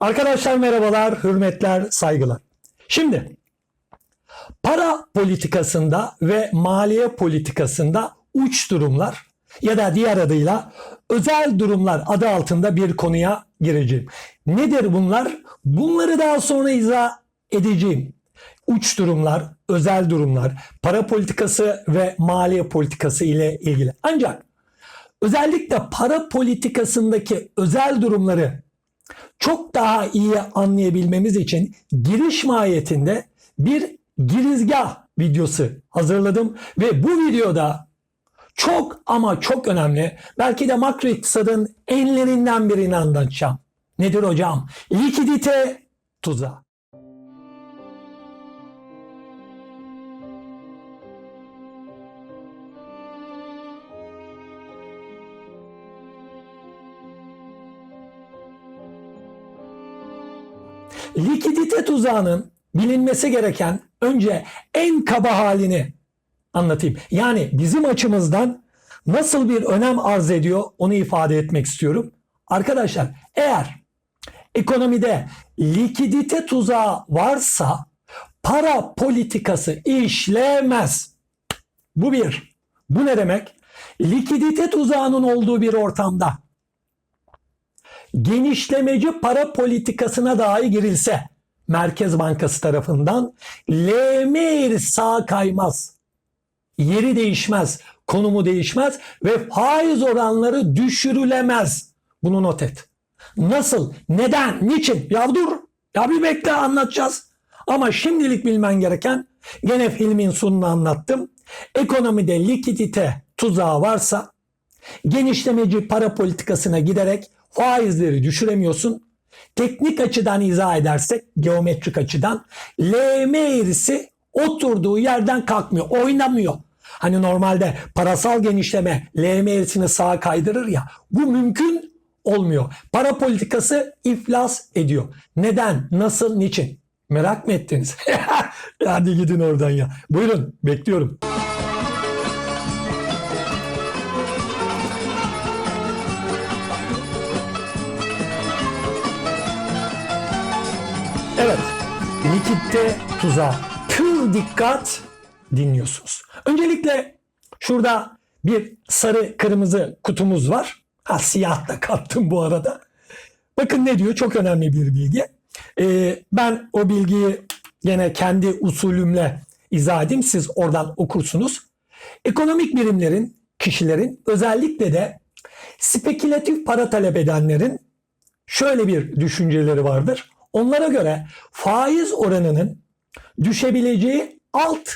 Arkadaşlar merhabalar, hürmetler, saygılar. Şimdi para politikasında ve maliye politikasında uç durumlar ya da diğer adıyla özel durumlar adı altında bir konuya gireceğim. Nedir bunlar? Bunları daha sonra izah edeceğim. Uç durumlar, özel durumlar, para politikası ve maliye politikası ile ilgili. Ancak özellikle para politikasındaki özel durumları çok daha iyi anlayabilmemiz için giriş mahiyetinde bir girizgah videosu hazırladım ve bu videoda çok ama çok önemli belki de makro iktisadın enlerinden birini anlatacağım. Nedir hocam? Likidite tuzağı. Likidite tuzağının bilinmesi gereken önce en kaba halini anlatayım. Yani bizim açımızdan nasıl bir önem arz ediyor onu ifade etmek istiyorum. Arkadaşlar eğer ekonomide likidite tuzağı varsa para politikası işlemez. Bu bir. Bu ne demek? Likidite tuzağının olduğu bir ortamda genişlemeci para politikasına dahi girilse Merkez Bankası tarafından LM eğrisi sağa kaymaz. Yeri değişmez, konumu değişmez ve faiz oranları düşürülemez. Bunu not et. Nasıl? Neden? Niçin? Ya dur. Ya bir bekle anlatacağız. Ama şimdilik bilmen gereken gene filmin sonunu anlattım. Ekonomide likidite tuzağı varsa genişlemeci para politikasına giderek faizleri düşüremiyorsun. Teknik açıdan izah edersek geometrik açıdan LM eğrisi oturduğu yerden kalkmıyor, oynamıyor. Hani normalde parasal genişleme LM eğrisini sağa kaydırır ya bu mümkün olmuyor. Para politikası iflas ediyor. Neden? Nasıl? Niçin? Merak mı ettiniz? Hadi gidin oradan ya. Buyurun bekliyorum. Evet. Likitte tuzağı. Pür dikkat dinliyorsunuz. Öncelikle şurada bir sarı kırmızı kutumuz var. Ha siyah da kattım bu arada. Bakın ne diyor? Çok önemli bir bilgi. Ee, ben o bilgiyi yine kendi usulümle izah edeyim. Siz oradan okursunuz. Ekonomik birimlerin, kişilerin özellikle de spekülatif para talep edenlerin şöyle bir düşünceleri vardır. Onlara göre faiz oranının düşebileceği alt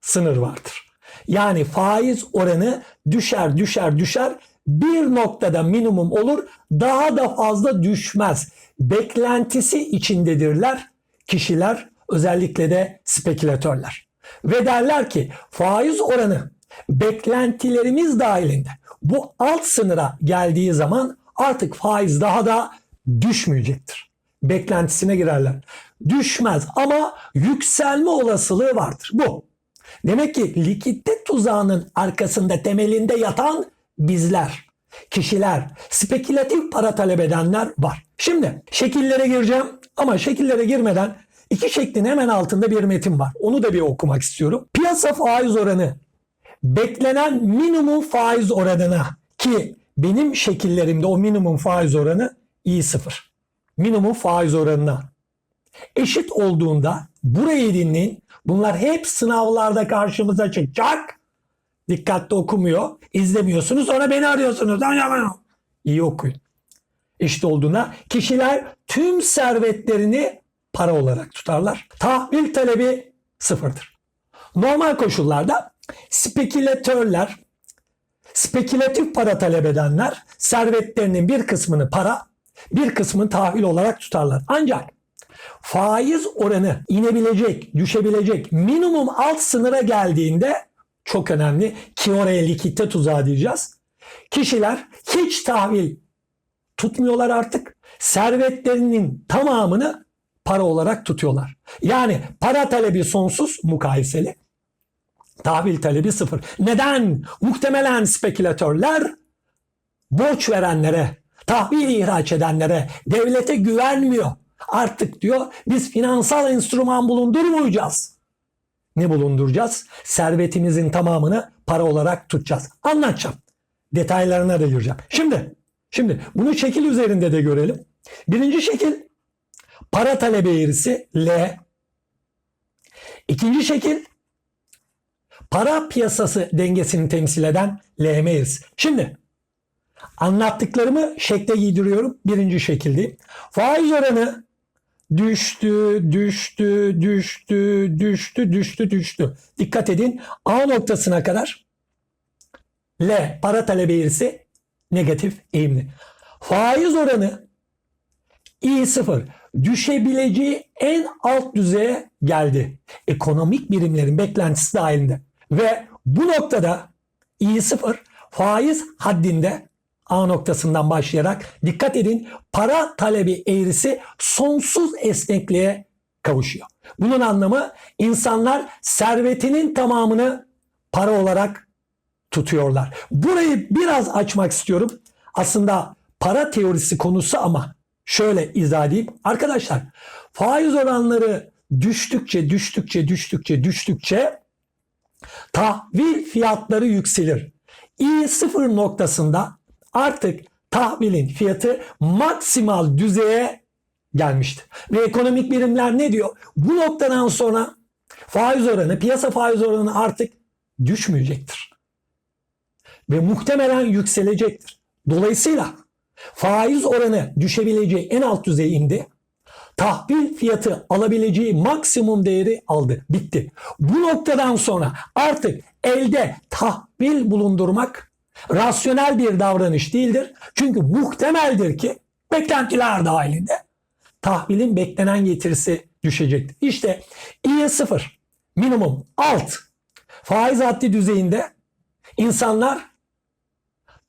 sınır vardır. Yani faiz oranı düşer düşer düşer bir noktada minimum olur daha da fazla düşmez. Beklentisi içindedirler kişiler özellikle de spekülatörler. Ve derler ki faiz oranı beklentilerimiz dahilinde bu alt sınıra geldiği zaman artık faiz daha da düşmeyecektir. Beklentisine girerler. Düşmez ama yükselme olasılığı vardır. Bu. Demek ki likidite tuzağının arkasında temelinde yatan bizler, kişiler, spekülatif para talep edenler var. Şimdi şekillere gireceğim ama şekillere girmeden iki şeklin hemen altında bir metin var. Onu da bir okumak istiyorum. Piyasa faiz oranı beklenen minimum faiz oranına ki benim şekillerimde o minimum faiz oranı i sıfır. Minimum faiz oranına eşit olduğunda burayı dinleyin. Bunlar hep sınavlarda karşımıza çıkacak. Dikkatli okumuyor. izlemiyorsunuz. Sonra beni arıyorsunuz. İyi okuyun. Eşit olduğuna kişiler tüm servetlerini para olarak tutarlar. Tahvil talebi sıfırdır. Normal koşullarda spekülatörler, spekülatif para talep edenler servetlerinin bir kısmını para, bir kısmını tahvil olarak tutarlar. Ancak faiz oranı inebilecek, düşebilecek minimum alt sınıra geldiğinde çok önemli ki oraya likitte tuzağı diyeceğiz. Kişiler hiç tahvil tutmuyorlar artık. Servetlerinin tamamını para olarak tutuyorlar. Yani para talebi sonsuz mukayeseli. Tahvil talebi sıfır. Neden? Muhtemelen spekülatörler borç verenlere tahvil ihraç edenlere, devlete güvenmiyor. Artık diyor biz finansal enstrüman bulundurmayacağız. Ne bulunduracağız? Servetimizin tamamını para olarak tutacağız. Anlatacağım. Detaylarına da gireceğim. Şimdi, şimdi bunu şekil üzerinde de görelim. Birinci şekil para talebi eğrisi L. İkinci şekil para piyasası dengesini temsil eden LM eğrisi. Şimdi anlattıklarımı şekle giydiriyorum. Birinci şekilde. Faiz oranı düştü, düştü, düştü, düştü, düştü, düştü. Dikkat edin A noktasına kadar L para talebi eğrisi negatif eğimli. Faiz oranı I0 düşebileceği en alt düzeye geldi. Ekonomik birimlerin beklentisi dahilinde. Ve bu noktada I0 faiz haddinde A noktasından başlayarak dikkat edin para talebi eğrisi sonsuz esnekliğe kavuşuyor. Bunun anlamı insanlar servetinin tamamını para olarak tutuyorlar. Burayı biraz açmak istiyorum. Aslında para teorisi konusu ama şöyle izah edeyim. Arkadaşlar faiz oranları düştükçe düştükçe düştükçe düştükçe tahvil fiyatları yükselir. I0 noktasında artık tahvilin fiyatı maksimal düzeye gelmiştir. Ve ekonomik birimler ne diyor? Bu noktadan sonra faiz oranı, piyasa faiz oranı artık düşmeyecektir. Ve muhtemelen yükselecektir. Dolayısıyla faiz oranı düşebileceği en alt düzeye indi. Tahvil fiyatı alabileceği maksimum değeri aldı. Bitti. Bu noktadan sonra artık elde tahvil bulundurmak rasyonel bir davranış değildir. Çünkü muhtemeldir ki beklentiler dahilinde tahvilin beklenen getirisi düşecektir. İşte İ'ye sıfır minimum alt faiz haddi düzeyinde insanlar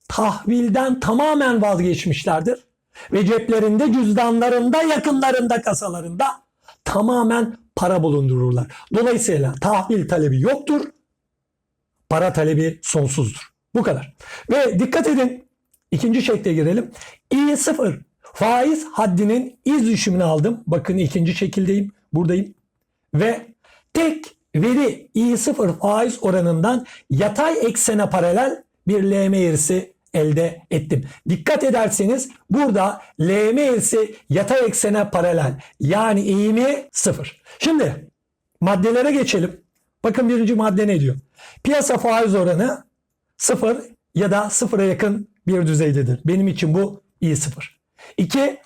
tahvilden tamamen vazgeçmişlerdir. Ve ceplerinde, cüzdanlarında, yakınlarında, kasalarında tamamen para bulundururlar. Dolayısıyla tahvil talebi yoktur. Para talebi sonsuzdur. Bu kadar. Ve dikkat edin ikinci şekle girelim. I0 faiz haddinin iz düşümünü aldım. Bakın ikinci şekildeyim. Buradayım. Ve tek veri I0 faiz oranından yatay eksene paralel bir LM eğrisi elde ettim. Dikkat ederseniz burada LM eğrisi yatay eksene paralel. Yani eğimi sıfır. Şimdi maddelere geçelim. Bakın birinci madde ne diyor? Piyasa faiz oranı sıfır ya da sıfıra yakın bir düzeydedir. Benim için bu iyi sıfır. İki,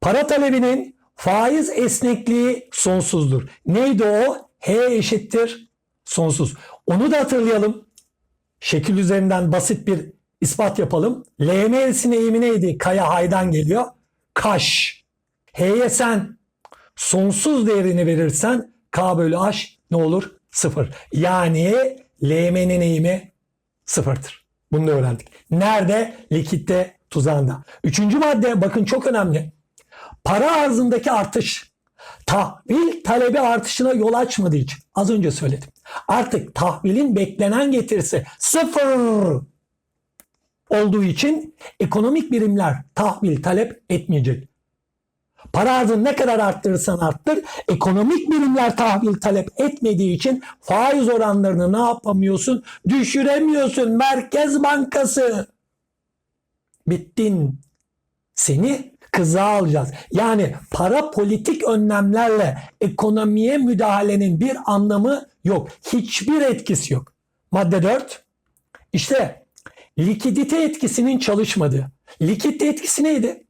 para talebinin faiz esnekliği sonsuzdur. Neydi o? H eşittir sonsuz. Onu da hatırlayalım. Şekil üzerinden basit bir ispat yapalım. LM eğrisinin eğimi neydi? Kaya haydan geliyor. Kaş. H'ye sen sonsuz değerini verirsen K bölü H ne olur? Sıfır. Yani LM'nin eğimi sıfırdır. Bunu da öğrendik. Nerede? Likitte tuzağında. Üçüncü madde bakın çok önemli. Para arzındaki artış tahvil talebi artışına yol açmadığı için az önce söyledim. Artık tahvilin beklenen getirisi sıfır olduğu için ekonomik birimler tahvil talep etmeyecek. Para arzını ne kadar arttırırsan arttır, ekonomik birimler tahvil talep etmediği için faiz oranlarını ne yapamıyorsun? Düşüremiyorsun. Merkez Bankası. Bittin. Seni kıza alacağız. Yani para politik önlemlerle ekonomiye müdahalenin bir anlamı yok. Hiçbir etkisi yok. Madde 4. İşte likidite etkisinin çalışmadığı. Likidite etkisi neydi?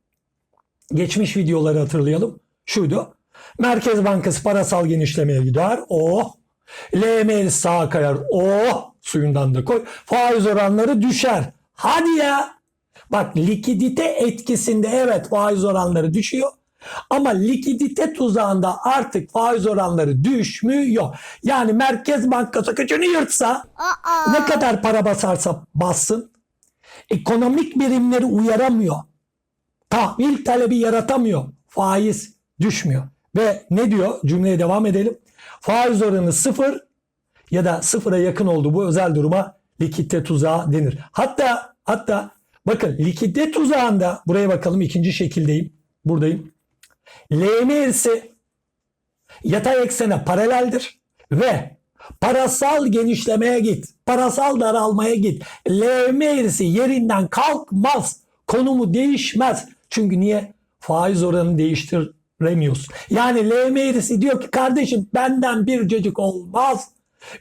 Geçmiş videoları hatırlayalım. Şuydu. Merkez Bankası parasal genişlemeye gider. Oh. LML sağa kayar. Oh. Suyundan da koy. Faiz oranları düşer. Hadi ya. Bak likidite etkisinde evet faiz oranları düşüyor. Ama likidite tuzağında artık faiz oranları düşmüyor. Yani Merkez Bankası köçünü yırtsa ne kadar para basarsa bassın ekonomik birimleri uyaramıyor. Tahvil talebi yaratamıyor. Faiz düşmüyor. Ve ne diyor? Cümleye devam edelim. Faiz oranı sıfır ya da sıfıra yakın olduğu bu özel duruma likitte tuzağı denir. Hatta hatta Bakın likidite tuzağında buraya bakalım ikinci şekildeyim. Buradayım. LM eğrisi yatay eksene paraleldir ve parasal genişlemeye git. Parasal daralmaya git. LM eğrisi yerinden kalkmaz. Konumu değişmez. Çünkü niye? Faiz oranını değiştiremiyorsun. Yani LM eğrisi diyor ki kardeşim benden bir cacık olmaz.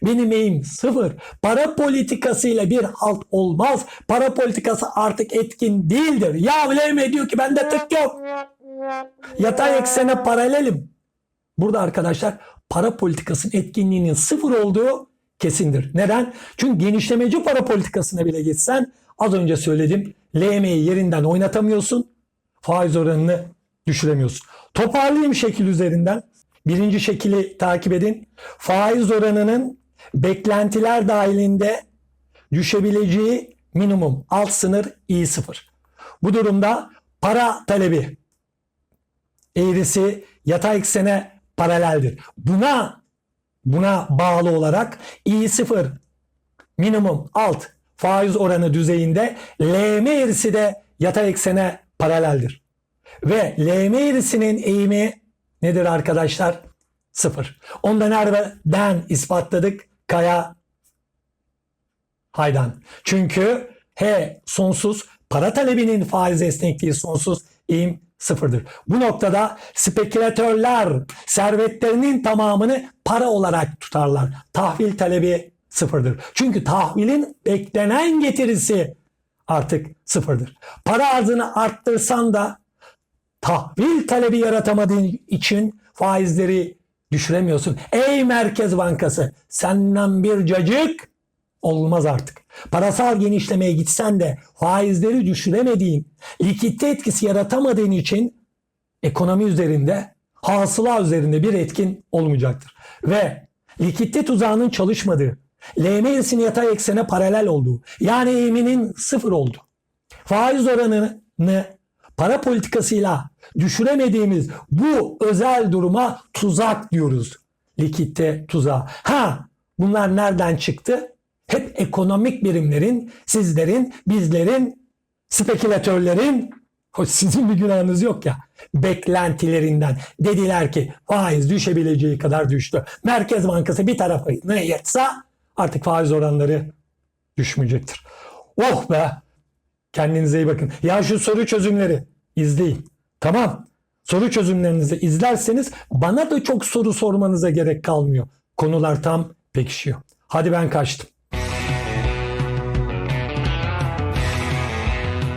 Benim eğim sıfır. Para politikasıyla bir halt olmaz. Para politikası artık etkin değildir. Ya LM diyor ki bende tık yok. Yatay eksene paralelim. Burada arkadaşlar para politikasının etkinliğinin sıfır olduğu kesindir. Neden? Çünkü genişlemeci para politikasına bile geçsen az önce söyledim LM'yi yerinden oynatamıyorsun. Faiz oranını düşüremiyorsun. Toparlayayım şekil üzerinden. Birinci şekili takip edin. Faiz oranının beklentiler dahilinde düşebileceği minimum alt sınır i0. Bu durumda para talebi eğrisi yatay eksene paraleldir. Buna buna bağlı olarak i0 minimum alt faiz oranı düzeyinde LM eğrisi de yatay eksene paraleldir. Ve LM eğrisinin eğimi nedir arkadaşlar? Sıfır. Onu da nereden ispatladık? Kaya Haydan. Çünkü H sonsuz, para talebinin faiz esnekliği sonsuz, eğim sıfırdır. Bu noktada spekülatörler servetlerinin tamamını para olarak tutarlar. Tahvil talebi sıfırdır. Çünkü tahvilin beklenen getirisi artık sıfırdır. Para arzını arttırsan da tahvil talebi yaratamadığın için faizleri düşüremiyorsun. Ey Merkez Bankası senden bir cacık olmaz artık. Parasal genişlemeye gitsen de faizleri düşüremediğin, likitte etkisi yaratamadığın için ekonomi üzerinde, hasıla üzerinde bir etkin olmayacaktır. Ve likitte tuzağının çalışmadığı, LM eğrisinin yatay eksene paralel olduğu, yani eğiminin sıfır olduğu, faiz oranını para politikasıyla düşüremediğimiz bu özel duruma tuzak diyoruz. Likitte tuzağı. Ha bunlar nereden çıktı? Hep ekonomik birimlerin, sizlerin, bizlerin, spekülatörlerin, hoş sizin bir günahınız yok ya, beklentilerinden. Dediler ki faiz düşebileceği kadar düştü. Merkez Bankası bir tarafını yatsa artık faiz oranları düşmeyecektir. Oh be! Kendinize iyi bakın. Ya şu soru çözümleri izleyin. Tamam. Soru çözümlerinizi izlerseniz bana da çok soru sormanıza gerek kalmıyor. Konular tam pekişiyor. Hadi ben kaçtım.